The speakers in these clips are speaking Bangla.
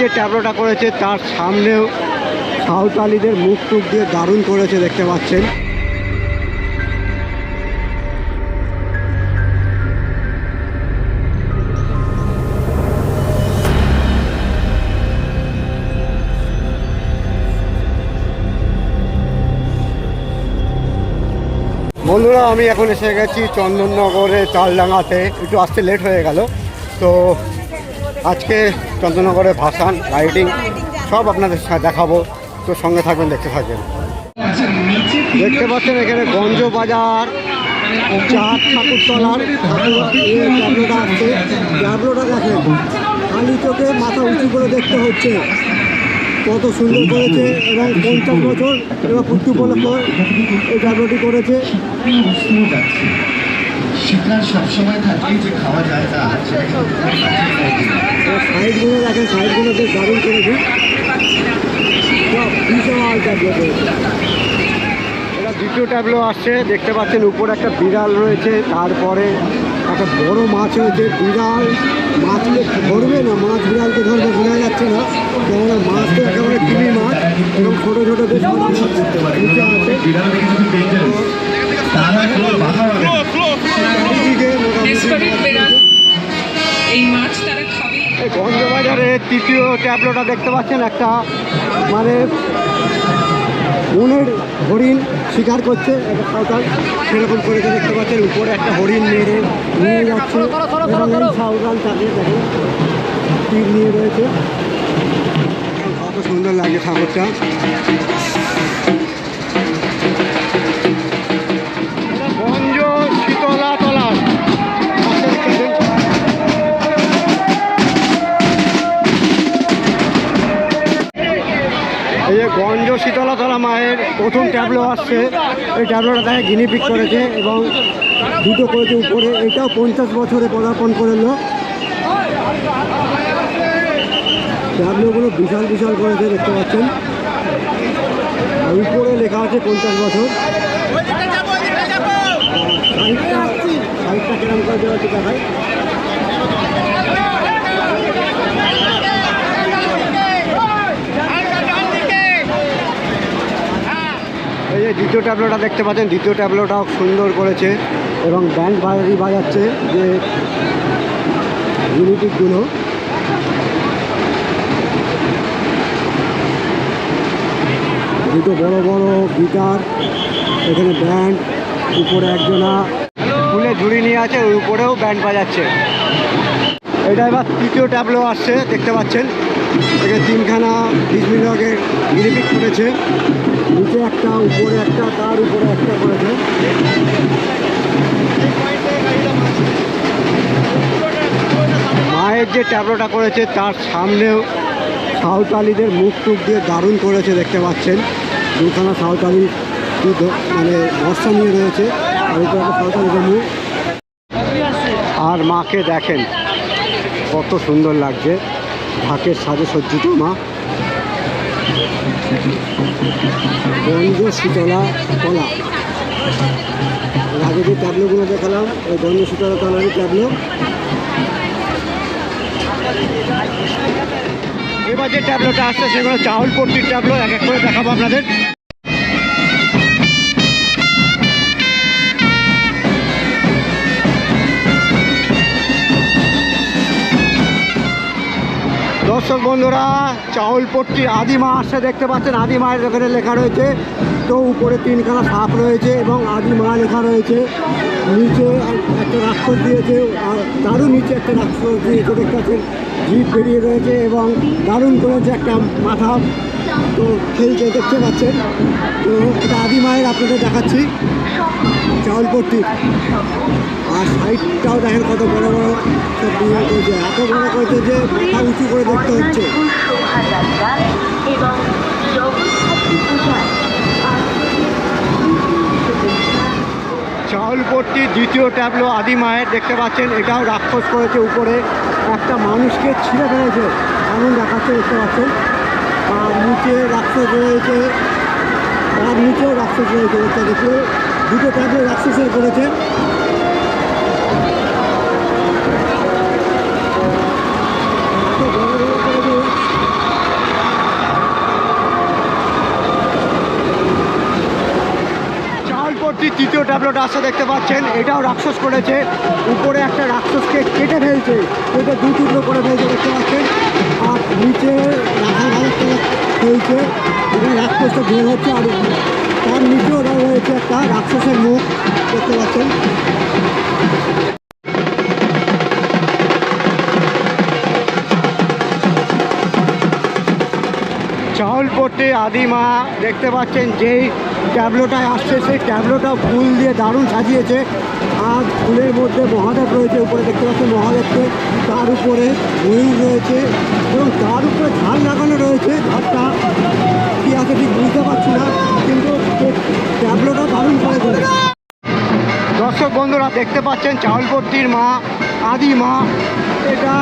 যে ট্যাবলোটা করেছে তার সামনেও সাঁওতালিদের মুখ টুক দিয়ে দারুণ করেছে দেখতে পাচ্ছেন। বন্ধুরা, আমি এখন এসে গেছি চন্দননগরে চালডাঙ্গাতে একটু আসতে লেট হয়ে গেল। তো আজকে চন্দননগরে ভাসান, রাইডিং, সব আপনাদের দেখাবো। তো সঙ্গে থাকবেন, দেখতে থাকবেন। দেখতে পাচ্ছেন এখানে গঞ্জ বাজার চার ঠাকুরতলার ট্যাবলোটা ট্যাবলোটা দেখেন, খালি চোখে মাথা উঁচু করে দেখতে হচ্ছে। কত সুন্দর করেছে এবং পঞ্চাশ বছর এবার পুট্টু উপলক্ষ এই ট্যাবলোটি করেছে। শিকার সবসময় থাকে যে খাওয়া যায় তা সেটাকে সাইডগুলো দেখেন সাইডগুলো বেশ দারুণ করেছে। বিশাল ট্যাবলো করেছে এটা দ্বিতীয় ট্যাবলো আসছে দেখতে পাচ্ছেন উপরে একটা বিড়াল রয়েছে তারপরে একটা বড় মাছ রয়েছে। বিড়াল মাছকে ধরবে না মাছ বিড়ালকে ধরবে বোঝা যাচ্ছে না। কেননা মাছ তো একেবারে কিমি মাছ এবং ছোটো ছোটো বেশ মাছ আছে। গঞ্জবাজারে তৃতীয় ট্যাবলোটা দেখতে পাচ্ছেন একটা মানে উনের হরিণ শিকার করছে একটা সাঁওতাল সেরকম করে দেখতে পাচ্ছেন উপরে একটা হরিণ মেরে নিয়ে যাচ্ছে সাঁওতাল তাকে দেখেন তীর নিয়ে রয়েছে। কত সুন্দর লাগে ঠাকুরটা। যে গঞ্জ শীতলাতলা মায়ের প্রথম ট্যাবলো আসছে, এই ট্যাবলোটা তাকে গিনিপিক করেছে এবং দুটো করেছে উপরে। এটাও পঞ্চাশ বছরে পদার্পণ করল। ট্যাবলোগুলো বিশাল বিশাল করেছে, দেখতে পাচ্ছেন। উপরে লেখা আছে পঞ্চাশ বছর। সাইডটা সাইডটা করে দেওয়া আছে দেখায় এই যে দ্বিতীয় ট্যাবলোটা দেখতে পাচ্ছেন। দ্বিতীয় ট্যাবলোটাও সুন্দর করেছে এবং ব্যান্ড বাজারি বাজাচ্ছে যে ইউনিটিকগুলো দুটো বড় বড় গিটার, এখানে ব্যান্ড, উপরে একজনা। ফুলে ঝুড়ি নিয়ে আছে ওর উপরেও ব্যান্ড বাজাচ্ছে। এটা এবার তৃতীয় ট্যাবলো আসছে, দেখতে পাচ্ছেন। এখানে তিনখানা মিনিটের ইলেকট্রিক করেছে। নিচে একটা, উপরে একটা, তার উপরে একটা করেছে মায়ের যে ট্যাবলোটা করেছে, তার সামনেও সাঁওতালিদের মুখ টুক দিয়ে দারুণ করেছে, দেখতে পাচ্ছেন। দুখানা সাঁওতালি মানে বর্ষা নিয়ে রয়েছে, আর আর মাকে দেখেন, কত সুন্দর লাগছে। ঢাকের সাজে সজ্জিত মা। গঞ্জ শীতলা কলা আগে যে ট্যাবলোগুলো দেখালাম, ওই গন্ধ শীতলা কলারই ট্যাবলো এবার যে ট্যাবলোটা আসছে, সেগুলো চাউল পট্টির ট্যাবলো এক এক করে দেখাবো আপনাদের। দর্শক বন্ধুরা, চাউলপট্টির আদিমা আসছে, দেখতে পাচ্ছেন, আদিমায়ের এখানে লেখা রয়েছে তো উপরে তিনখানা সাপ রয়েছে এবং আদিমা লেখা রয়েছে, নিচে একটা রাক্ষস দিয়েছে তারও নিচে একটা রাক্ষস দিয়েছে, দেখতে পাচ্ছেন জিপ বেরিয়ে রয়েছে এবং দারুণ করেছে একটা মাথা, তো খেলছে, দেখতে পাচ্ছেন, তো এটা আদিমায়ের আপনাদের দেখাচ্ছি, চাউলপট্টি। আর সাইডটাও দেখেন কত বড় বড়। সব ডিজাইন করেছে এত বড় করেছে যে মাথা উঁচু করে দেখতে হচ্ছে। চাউলপট্টি দ্বিতীয় ট্যাবলো আদি মায়ের দেখতে পাচ্ছেন, এটাও রাক্ষস করেছে উপরে। একটা মানুষকে ছিঁড়ে ফেলেছে, এমন দেখাচ্ছে, দেখতে পাচ্ছেন। আর নিচে রাক্ষস রয়েছে তার নিচেও রাক্ষস রয়েছে, দেখতে দুটো ট্যাবলো রাক্ষসের করেছে এত বড় বড় করে যে পরবর্তী ট্যাবলেট দেখতে পাচ্ছেন, এটাও রাক্ষস করেছে। উপরে একটা রাক্ষসকে কেটে ফেলছে। কেটে দু টুকরো করে ফেলছে, দেখতে পাচ্ছেন। আর নিচে ফেলছে। এখানে রাক্ষসটা বের হচ্ছে আর তার নিচেও রয়েছে একটা রাক্ষসের মুখ, দেখতে পাচ্ছেন। চাউল চাউলপট্টি আদিমা, দেখতে পাচ্ছেন, যেই ট্যাবলোটায় আসছে, সেই ট্যাবলোটা ফুল দিয়ে দারুণ সাজিয়েছে। আর ফুলের মধ্যে মহাদেব রয়েছে, উপরে দেখতে পাচ্ছেন মহাদেবকে। তার উপরে ময়ূর রয়েছে এবং তার উপরে ঝাল লাগানো রয়েছে। ঝাড়টা কী আছে ঠিক বুঝতে পারছি না, কিন্তু ট্যাবলোটা দারুণ করেছে দর্শক বন্ধুরা, দেখতে পাচ্ছেন চাউলপট্টির মা, আদি মা। এটা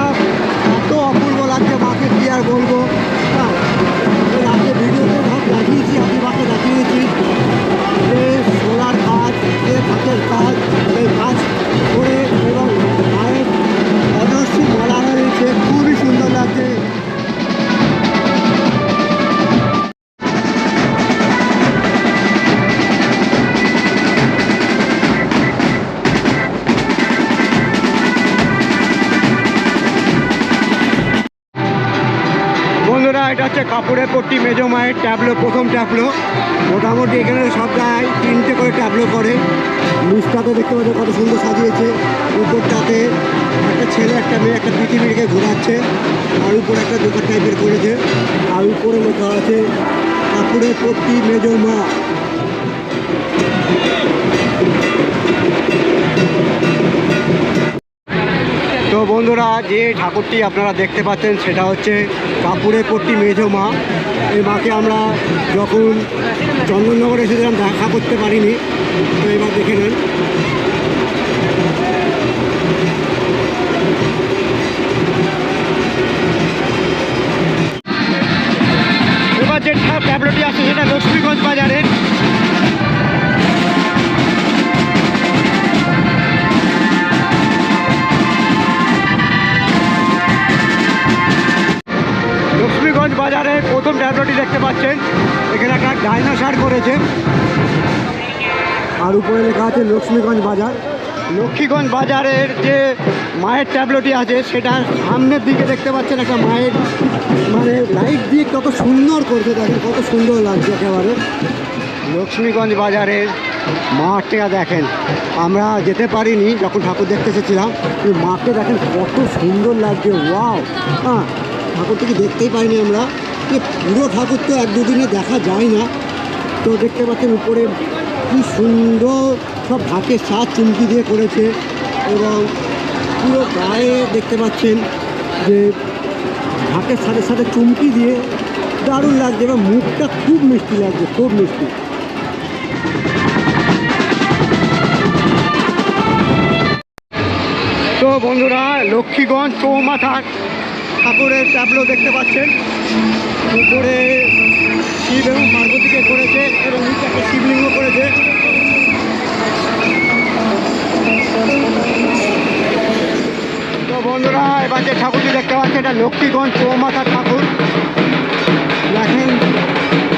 পট্টি মেজো মায়ের ট্যাবলো প্রথম ট্যাবলো মোটামুটি এখানে সপ্তাহে তিনটে করে ট্যাবলো করে। নিচটাতে দেখতে পাচ্ছি কত সুন্দর সাজিয়েছে। উপরটাতে একটা ছেলে, একটা মেয়ে, একটা পৃথিবীকে ঘোরাচ্ছে। আর উপরে একটা দোকান টাইপের করেছে। আর উপরে লেখা আছে কাপড়ের প্রতি মেজো মা। বন্ধুরা, যে ঠাকুরটি আপনারা দেখতে পাচ্ছেন সেটা হচ্ছে কাপুরে পট্টি মেঝো মা। এই মাকে আমরা যখন চন্দননগরে এসেছিলাম, দেখা করতে পারিনি। তো এবার দেখে নেন। এবার যে ট্যাবলেটটি আছে, সেটা লক্ষ্মীগঞ্জ বাজারের। প্রথম ট্যাবলেটটি দেখতে পাচ্ছেন। এখানে একটা ডাইনোসার করেছে আর উপরে লেখা আছে লক্ষ্মীগঞ্জ বাজার। লক্ষ্মীগঞ্জ বাজারের যে মায়ের ট্যাবলেটটি আছে, সেটা সামনের দিকে দেখতে পাচ্ছেন একটা মায়ের মানে লাইট দিয়ে কত সুন্দর করছে দেখেন, কত সুন্দর লাগছে একেবারে। লক্ষ্মীগঞ্জ বাজারের মাঠটা দেখেন। আমরা যেতে পারিনি যখন ঠাকুর দেখতে এসেছিলাম। এই মাঠটা দেখেন কত সুন্দর লাগছে, ওয়াও। হ্যাঁ ঠাকুরটিকে দেখতেই পাইনি আমরা। পুরো ঠাকুর তো এক দুদিনে দেখা যায় না। তো দেখতে পাচ্ছেন উপরে কি সুন্দর সব ঢাকের সাজ চুমকি দিয়ে করেছে এবং পুরো গায়ে দেখতে পাচ্ছেন যে ঢাকের সাথে সাথে চুমকি দিয়ে দারুণ লাগছে এবং মুখটা খুব মিষ্টি লাগছে, খুব মিষ্টি। তো বন্ধুরা, লক্ষ্মীগঞ্জ চৌমাথার ঠাকুরের ট্যাবলো দেখতে পাচ্ছেন। উপরে শিব এবং পার্বতীকে করেছে এবং নিচে একটা শিবলিঙ্গ করেছে। তো বন্ধুরা, এবার যে ঠাকুরটি দেখতে পাচ্ছেন, এটা লক্ষ্মীগঞ্জ চৌমাথার ঠাকুর। দেখেন,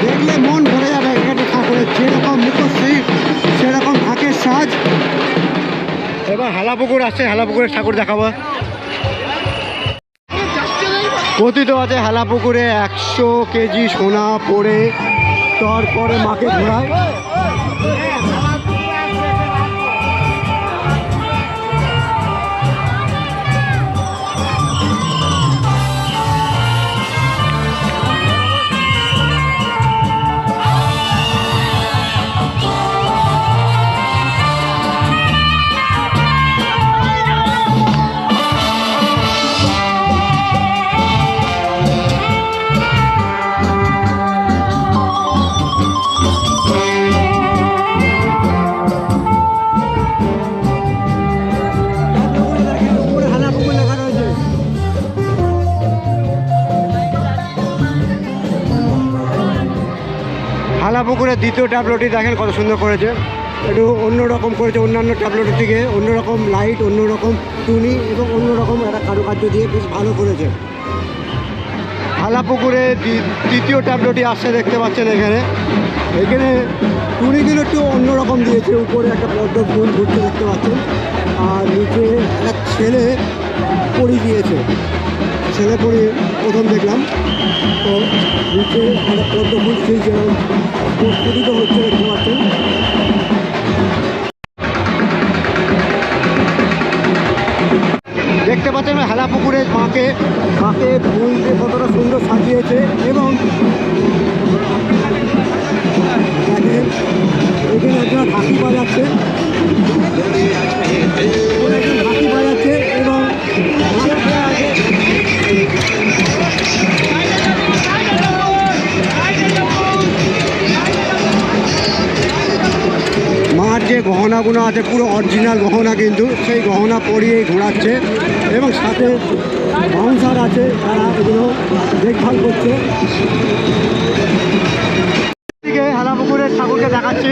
দেখলে মন ভরে যাবে, এখানে ঠাকুরের যেরকম মুখশ্রী, সেরকম ঢাকের সাজ। এবার হালাপুকুর আছে হালাপুকুরের ঠাকুর দেখাবো। কথিত আছে হেলা পুকুরে একশো কেজি সোনা পরে তারপরে মাকে ঘোরায় করে দ্বিতীয় ট্যাবলেটই দেখেন কত সুন্দর করেছে। একটু অন্যরকম করেছে অন্যান্য ট্যাবলেটের থেকে অন্যরকম লাইট অন্যরকম টুনি এবং অন্যরকম একটা কারুকার্য দিয়ে বেশ ভালো করেছে। হালাপুকুরে তৃতীয় ট্যাবলেটই আসছে দেখতে পাচ্ছেন এখানে। এখানে টুনিগুলো একটু অন্যরকম দিয়েছে, উপরে একটা পদ্ম ফুল ঘুরতে দেখতে পাচ্ছেন। আর নিচে একটা ছেলে পড়ি দিয়েছে ছেলে পড়ি প্রথম দেখলাম। তো নিচে একটা পদ্ম ফুল সেই গহনাগুলো আছে, পুরো অরিজিনাল গহনা কিন্তু। সেই গহনা পরিয়ে ঘোরাচ্ছে এবং সাথে বাউন্সার আছে, তারা এগুলো দেখভাল করছে। ঠাকুরকে দেখাচ্ছি।